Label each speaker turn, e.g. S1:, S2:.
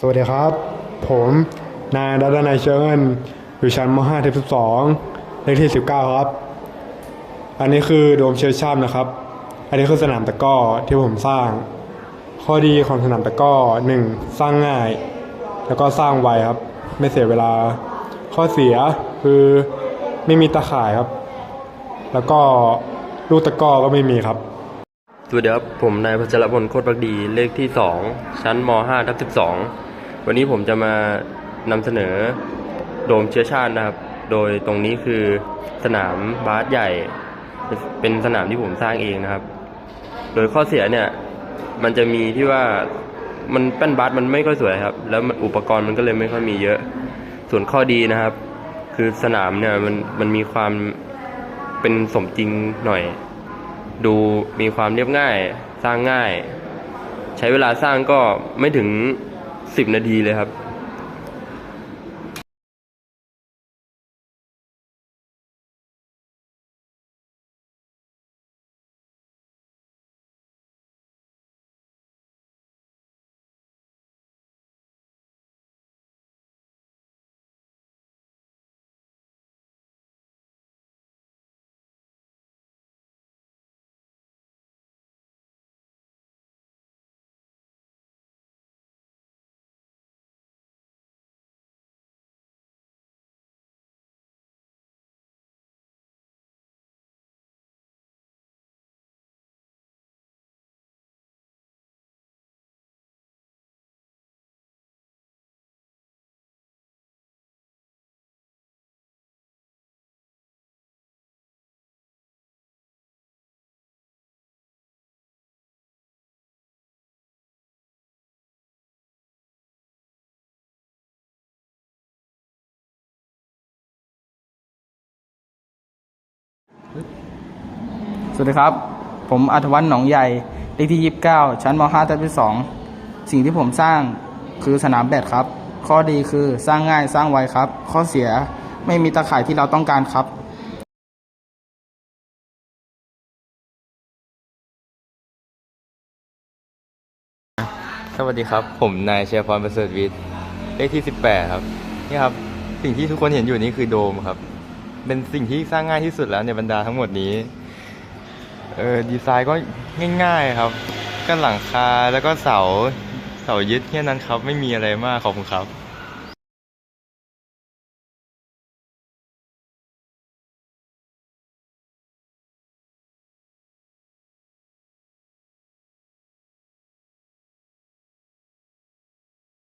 S1: สวัสดีครับ ผมนายดัตนายเชิญอยู่ชั้นม5เทป12เลขที่ 19 ครับ อันนี้คือโดมเชื้อชาตินะครับ อันนี้คือสนามตะก้อที่ผมสร้าง ข้อดีของสนามตะก้อหนึ่งสร้างง่าย แล้วก็สร้างไวครับ ไม่เสียเวลา ข้อเสียคือไม่มีตะข่ายครับ แล้วก็ลูกตะก้อก็ไม่มีครับ
S2: สวัสดีครับ ผมนายพัชรพลโคตรพักดีเลขที่ 2 ชั้นม 5 ทับ12 วันนี้ผมจะมานำเสนอโดมเชื้อชาตินะครับ โดยตรงนี้คือสนามบาสใหญ่ เป็นสนามที่ผมสร้างเองนะครับ โดยข้อเสียเนี่ย มันจะมีที่ว่ามันแป้นบาสมันไม่ค่อยสวยครับ แล้วอุปกรณ์มันก็เลยไม่ค่อยมีเยอะ ส่วนข้อดีนะครับ คือสนามเนี่ยมันมันมีความเป็นสมจริงหน่อย ดูมีความเรียบง่าย สร้างง่าย ใช้เวลาสร้างก็ไม่ถึง สิบนาทีเลยครับ
S3: สวัสดีครับ ผมอัธวัฒน์หนองใหญ่เลขที่ 29 ชั้นม 5 ทับที่2สิ่งที่ผมสร้างคือสนามแบดครับ ข้อดีคือสร้างง่ายสร้างไวครับ ข้อเสียไม่มีตะข่ายที่เราต้องการครับ
S4: สวัสดีครับ ผมนายเชียร์พรประเสริฐวิทย์เลขที่ 18 ครับนี่ครับ สิ่งที่ทุกคนเห็นอยู่นี่คือโดมครับ เป็นสิ่งที่สร้างง่ายที่สุดแล้วในบรรดาทั้งหมดนี้ เออดีไซน์ก็ง่ายๆครับ ก็หลังคาแล้วก็เสาเสายึดแค่นั้นครับ ไม่มีอะไรมากขอบคุณครับ